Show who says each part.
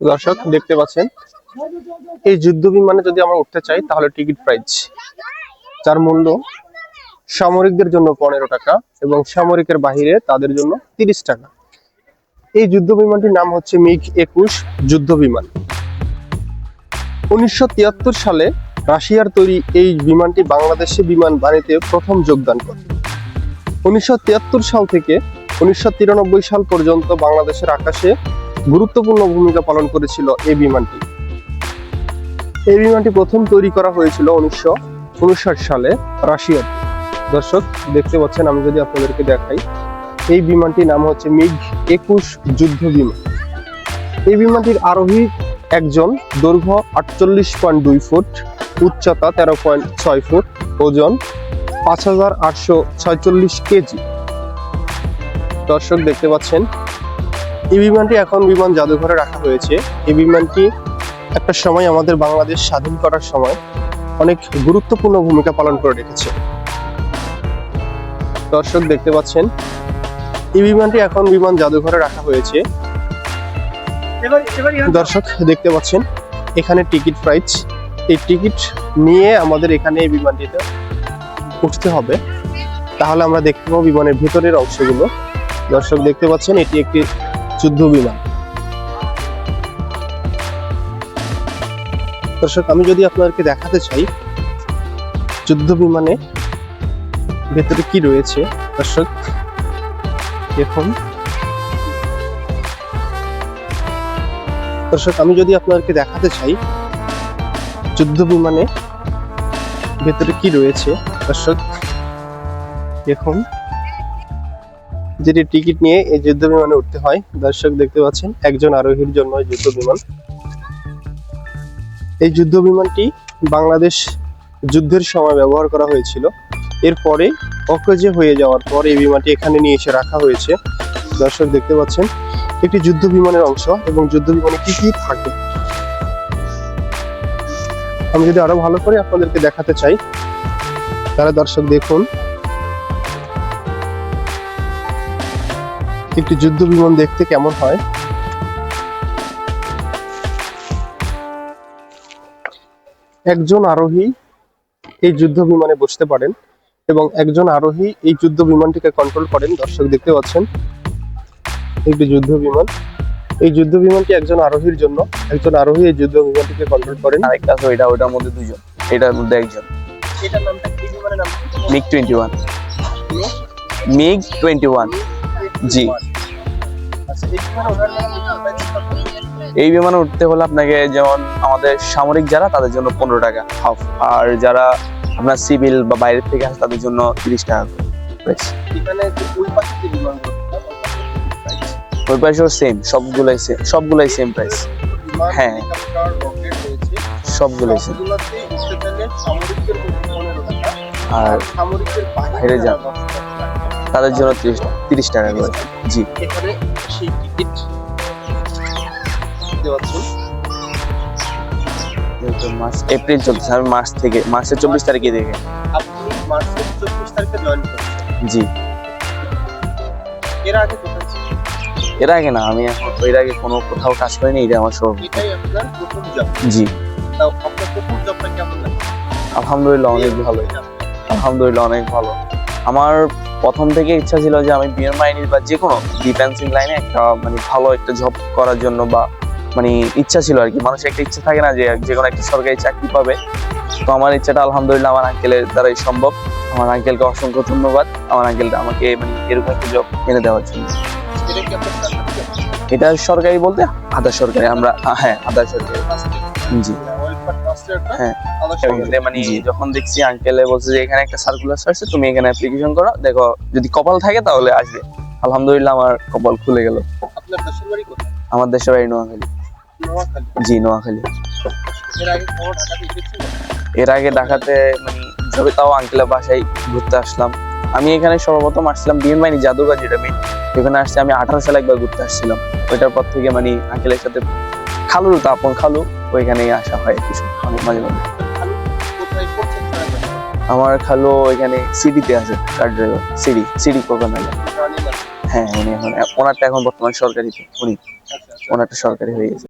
Speaker 1: দর্শক, দেখতে পাচ্ছেন। এই যুদ্ধ বিমানে যদি আমরা উঠতে চাই, তাহলে টিকিট প্রাইস যার মূল্য সামরিকদের জন্য পনেরো টাকা এবং সামরিকের বাহিরে তাদের জন্য তিরিশ টাকা। এই যুদ্ধ বিমানটির নাম হচ্ছে মিগ একুশ যুদ্ধ বিমান উনিশশো তিয়াত্তর সালে রাশিয়ার তৈরি এই বিমানটি বাংলাদেশে বিমান বাণিজ্যে প্রথম যোগদান করে। উনিশশো তিয়াত্তর সাল থেকে উনিশশো তিরানব্বই সাল পর্যন্ত বাংলাদেশের আকাশে গুরুত্বপূর্ণ ভূমিকা পালন করেছিল এই বিমানটি। এই বিমানটি প্রথম তৈরি করা হয়েছিল উনিশশো উনষাট সালে রাশিয়াতে। দর্শক, দেখতে পাচ্ছেন, আমি যদি আপনাদেরকে দেখাই, এই বিমানটির নাম হচ্ছে মিগ একুশ যুদ্ধ বিমান। এই বিমানটির আরোহী একজন, দৈর্ঘ্য আটচল্লিশ পয়েন্ট দুই ফুট, উচ্চতা তেরো পয়েন্ট ছয় ফুট, ওজন পাঁচ হাজার আটশো ছয়চল্লিশ কেজি। দর্শক, দেখতে পাচ্ছেন এই বিমানটি এখন বিমান জাদুঘরে রাখা হয়েছে। এই বিমানটি একটা সময় আমাদের বাংলাদেশ স্বাধীন করার সময় অনেক গুরুত্বপূর্ণ ভূমিকা পালন করে রেখেছে। দর্শক দেখতে পাচ্ছেন এই বিমানটি এখন বিমান জাদুঘরে রাখা হয়েছে। দর্শক দেখতে পাচ্ছেন এখানে টিকিট প্রাইস। এই টিকিট নিয়ে আমাদের এখানে এই বিমানটিতে উঠতে হবে। তাহলে আমরা দেখতে পাবো বিমানের ভেতরের অংশগুলো। দর্শক দেখতে পাচ্ছেন এটি একটি যুদ্ধ বিমান। দর্শক, আমি যদি আপনাদেরকে দেখাতে চাই, যুদ্ধ বিমানে ভেতরে কি রয়েছে? দর্শক, দেখুন। দর্শক, আমি যদি আপনাদেরকে দেখাতে চাই, যুদ্ধ বিমানে ভেতরে কি রয়েছে? দর্শক, দেখুন। যেটি টিকিট নিয়ে এই যুদ্ধ বিমানে উঠতে হয়। দর্শক দেখতে পাচ্ছেন, একজন আরোহীর জন্য যুদ্ধ বিমান এই যুদ্ধ বিমানটি বাংলাদেশ যুদ্ধের সময় ব্যবহার করা হয়েছিল। এরপরে অকেজে হয়ে যাওয়ার পর এই বিমানটি এখানে নিয়ে এসে রাখা হয়েছে। দর্শক দেখতে পাচ্ছেন, একটি যুদ্ধ বিমানের অংশ এবং যুদ্ধ বিমানে কি কি থাকে। আমি যদি আরও ভালো করে আপনাদেরকে দেখাতে চাই, তাহলে দর্শক দেখুন একটি যুদ্ধ বিমান দেখতে কেমন হয়? একজন আরোহী এই যুদ্ধ বিমানে বসতে পারেন এবং একজন আরোহী এই যুদ্ধ বিমানটিকে কন্ট্রোল করেন। দর্শক দেখতে পাচ্ছেন একটি যুদ্ধ বিমান এই যুদ্ধ বিমানটি একজন আরোহীর জন্য। একজন আরোহী এই যুদ্ধ বিমানটিকে কন্ট্রোল করেন।
Speaker 2: আরেকটা আছে ওইটা ওইটার মধ্যে দুজন এটার মধ্যে একজন।
Speaker 1: এটার নামটা কি বিমানের নাম?
Speaker 2: MiG twenty one. MiG twenty one. জি।
Speaker 1: এই বিমানে
Speaker 2: উঠতে হলে আপনাকে যেমন আমাদের সামরিক যারা তাদের জন্য পনেরো টাকা হাফ। আর যারা আপনার সিভিল বা বাইরের থেকে আসে তাদের জন্য তিরিশ টাকা
Speaker 1: ওই
Speaker 2: পাশেও সেম সবগুলাই সেম সবগুলাই সেম প্রাইস হ্যাঁ। সবগুলাই সেম আর বাইরে যান। তাদের জন্য তিরিশ তিরিশ টাকা করে। জি।
Speaker 1: এখানে সেই টিকিট
Speaker 2: মার্চ এপ্রিল চলতেছে আমি মার্চ থেকে মার্চের চব্বিশ তারিখে দেখে।
Speaker 1: আপনি মার্চের চব্বিশ তারিখে জয়েন করেছেন।
Speaker 2: জি।
Speaker 1: এর আগে কোথায়
Speaker 2: এর আগে না আমি এখন এর আগে কোনো কোথাও কাজ করিনি এটা আমার সব
Speaker 1: এটাই আপনার প্রথম জব
Speaker 2: জি।
Speaker 1: তাও আপনার প্রথম জবটা কেমন লাগে
Speaker 2: আলহামদুলিল্লাহ অনেক ভালো। আলহামদুলিল্লাহ অনেক ভালো। আমার প্রথম থেকে ইচ্ছা ছিল যে আমি বিএম বাহিনীর বা যে কোনো ডিফেন্সিং লাইনে একটা মানে ভালো একটা জব করার জন্য বা মানে ইচ্ছা ছিল আর কি। মানুষের একটা ইচ্ছা থাকে না যে যে কোনো একটা সরকারি চাকরি পাবে। তো আমার ইচ্ছাটা আলহামদুলিল্লাহ আমার আঙ্কেলের দ্বারাই সম্ভব। আমার আঙ্কেলকে অসংখ্য ধন্যবাদ। আমার আঙ্কেলটা আমাকে মানে এরকম একটা জব এনে দেওয়ার জন্য।
Speaker 1: এটা
Speaker 2: সরকারি বলতে আধা সরকারি, আমরা হ্যাঁ আধা সরকারি। জি। হ্যাঁ। মানে যখন দেখছি আঙ্কেলে বলছে যে এখানে একটা সার্কুলার আছে তুমি এখানে অ্যাপ্লিকেশন করো। দেখো যদি কপাল থাকে তাহলে আসবে। আলহামদুলিল্লাহ আমার কপাল খুলে গেল।
Speaker 1: আপনার দেশের বাড়ি কোথায়?
Speaker 2: আমার দেশের বাড়ি নোয়াখালী।
Speaker 1: নোয়াখালী?
Speaker 2: জি নোয়াখালী।
Speaker 1: এর আগে ঢাকাতে
Speaker 2: এর আগে ঢাকাতে মানে যবে তাও আঙ্কেলের বাসায় ঘুরতে আসলাম। আমি এখানে সর্বপ্রথম আসছিলাম বিএম বাহিনী জাদুঘর যেটা মেন এখানে আসছে আমি আঠারো সালে একবার ঘুরতে আসছিলাম। ওইটার পর থেকে মানে আঙ্কেলের সাথে খালু তো আপন খালু। ওইখানেই আসা হয় কিছু অনেক মাঝে মাঝে আমার খালো এখানে সিডিতে আছে কার ড্রাইভার সিডি সিডি কোকানালে
Speaker 1: রানিং
Speaker 2: হ্যাঁ উনি এখন ওনারটা এখন বর্তমান সরকারি উনি।
Speaker 1: আচ্ছা আচ্ছা।
Speaker 2: ওনারটা সরকারি হয়ে গেছে।